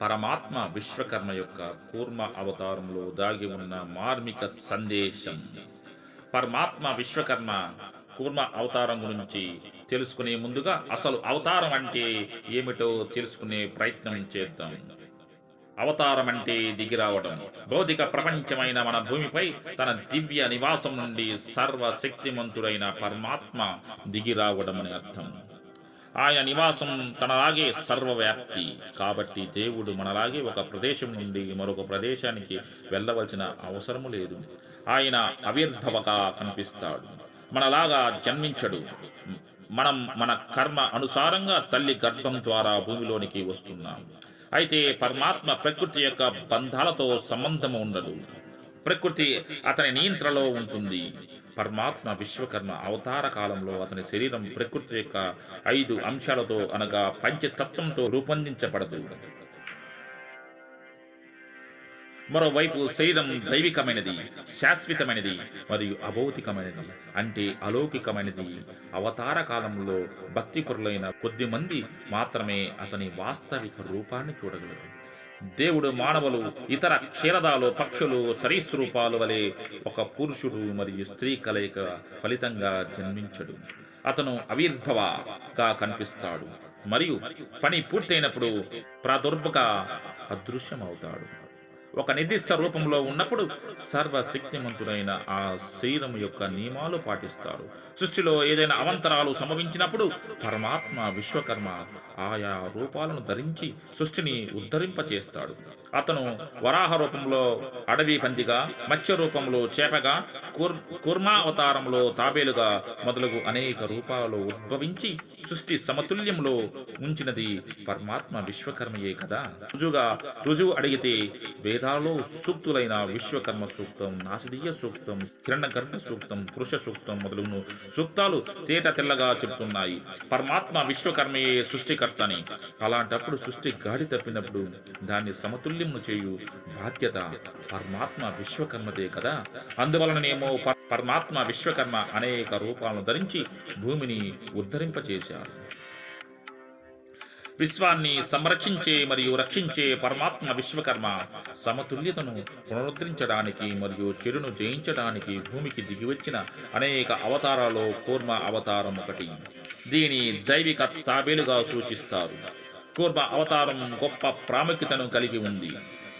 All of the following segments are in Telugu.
పరమాత్మ విశ్వకర్మ యొక్క కూర్మ అవతారంలో దాగి ఉన్న మార్మిక సందేశం. పరమాత్మ విశ్వకర్మ కూర్మ అవతారం గురించి తెలుసుకునే ముందుగా అసలు అవతారం అంటే ఏమిటో తెలుసుకునే ప్రయత్నం చేద్దాం. అవతారం అంటే దిగిరావడం. భౌతిక ప్రపంచమైన మన భూమిపై తన దివ్య నివాసం నుండి సర్వశక్తిమంతుడైన పరమాత్మ దిగిరావడం అని అర్థం. ఆయన నివాసం తనలాగే సర్వవ్యాప్తి. కాబట్టి దేవుడు మనలాగే ఒక ప్రదేశం నుండి మరొక ప్రదేశానికి వెళ్ళవలసిన అవసరము లేదు. ఆయన అవిర్భవగా కనిపిస్తాడు. మనలాగా జన్మించడు. మనం మన కర్మ అనుసారంగా తల్లి గర్భం ద్వారా భూమిలోనికి వస్తున్నాం. అయితే పరమాత్మ ప్రకృతి యొక్క బంధాలతో సంబంధం ఉండదు. ప్రకృతి అతని నియంత్రణలో ఉంటుంది. పరమాత్మ విశ్వకర్మ అవతార కాలంలో అతని శరీరం ప్రకృతి యొక్క ఐదు అంశాలతో అనగా పంచతత్వంతో రూపొందించబడదు. మరోవైపు శరీరం దైవికమైనది శాశ్వతమైనది మరియు అభౌతికమైనది అంటే అలౌకికమైనది. అవతార కాలంలో భక్తిపరులైన కొద్ది మంది మాత్రమే అతని వాస్తవిక రూపాన్ని చూడగలరు. దేవుడు మానవులు ఇతర క్షీరదాలు పక్షులు సరీసృపాలు వలె ఒక పురుషుడు మరియు స్త్రీ కలయిక ఫలితంగా జన్మించడు. అతను అవిర్భవగా కనిపిస్తాడు మరియు పని పూర్తయినప్పుడు ప్రాదుర్భగా అదృశ్యమవుతాడు. ఒక నిర్దిష్ట రూపంలో ఉన్నప్పుడు సర్వశక్తిమంతుడైన ఆ శరీరం యొక్క నియమాలు పాటిస్తారు. సృష్టిలో ఏదైనా అవంతరాలు సంభవించినప్పుడు పరమాత్మ విశ్వకర్మ ఆయా రూపాలను ధరించి సృష్టిని ఉద్ధరింపచేస్తాడు. అతను వరాహ రూపంలో అడవి పందిగా మత్స్య రూపంలో చేపగా కుర్మావతారంలో తాబేలుగా మొదలగు అనేక రూపాలలో ఉద్భవించి సృష్టి సమతుల్యంలో ఉంచినది పరమాత్మ విశ్వకర్మయే కదా? రుజువుగా రుజువు అడిగితే వేదాల్లో సూక్తులైన విశ్వకర్మ సూక్తం నాసిదీయ సూక్తం కిరణ గర్భ సూక్తం పురుష సూక్తం మొదలగును సూక్తాలు తేట తెల్లగా చెబుతున్నాయి. పరమాత్మ విశ్వకర్మయే సృష్టికర్తని. అలాంటప్పుడు సృష్టి గాడి తప్పినప్పుడు దాన్ని సమతుల్యం చేయు బాధ్యత పరమాత్మ విశ్వకర్మదే కదా. అందువలననేమో పరమాత్మ విశ్వకర్మ అనేక రూపాలను ధరించి భూమిని ఉద్ధరింపచేశారు. విశ్వాన్ని సంరక్షించే మరియు రక్షించే పరమాత్మ విశ్వకర్మ సమతుల్యతను పునరుద్ధరించడానికి మరియు చెడును జయించడానికి భూమికి దిగివచ్చిన అనేక అవతారాలలో కూర్మ అవతారం ఒకటి. దీని దైవిక తాబేలుగా సూచిస్తారు. కూర్మ అవతారం గొప్ప ప్రాముఖ్యతను కలిగి ఉంది.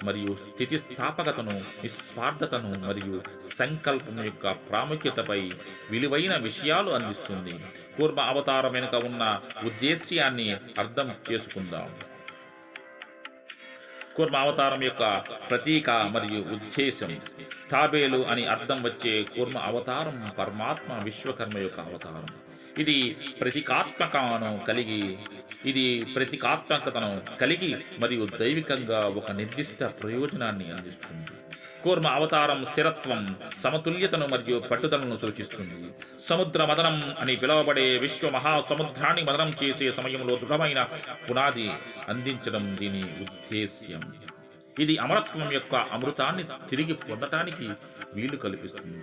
మరియు స్థితిస్థాపకతను నిస్వార్థతను మరియు సంకల్పం యొక్క ప్రాముఖ్యతపై విలువైన విషయాలు అందిస్తుంది. కూర్మ అవతారం వెనుక ఉన్న ఉద్దేశ్యాన్ని అర్థం చేసుకుందాం. కూర్మ అవతారం యొక్క ప్రతీక మరియు ఉద్దేశం తాబేలు అని అర్థం వచ్చే కూర్మ అవతారం పరమాత్మ విశ్వకర్మ యొక్క అవతారం. ఇది ప్రతీకాత్మకను కలిగి ఇది ప్రతీకాత్మకతను కలిగి మరియు దైవికంగా ఒక నిర్దిష్ట ప్రయోజనాన్ని అందిస్తుంది. కూర్మ అవతారం స్థిరత్వం సమతుల్యతను మరియు పట్టుదలను సూచిస్తుంది. సముద్ర మదనం అని పిలువబడే విశ్వ మహాసముద్రాన్ని మదనం చేసే సమయంలో దృఢమైన పునాది అందించడం దీని ఉద్దేశ్యం. ఇది అమరత్వం యొక్క అమృతాన్ని తిరిగి పొందటానికి వీలు కల్పిస్తుంది.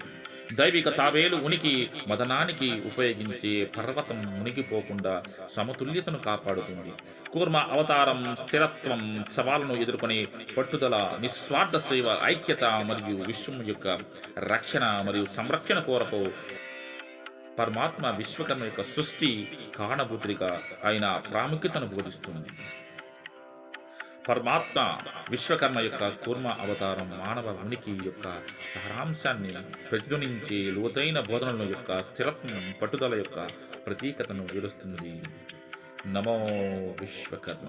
దైవిక తాబేలు ఉనికి మదనానికి ఉపయోగించే పర్వతం మునిగిపోకుండా సమతుల్యతను కాపాడుతుంది. కూర్మ అవతారం స్థిరత్వం సవాళ్ళను ఎదుర్కొనే పట్టుదల నిస్వార్థ సేవ ఐక్యత మరియు విశ్వం యొక్క రక్షణ మరియు సంరక్షణ కోరకు పరమాత్మ విశ్వకర్మ యొక్క సృష్టి కారణభూతుడిగా ఆయన ప్రాముఖ్యతను బోధిస్తుంది. పరమాత్మ విశ్వకర్మ యొక్క కూర్మ అవతారం మానవ ఉనికి యొక్క సారాంశాన్ని ప్రతిధ్వనించే లోతైన బోధనల యొక్క స్థిరత్వం పట్టుదల యొక్క ప్రతీకతను వివరిస్తుంది. నమో విశ్వకర్మ.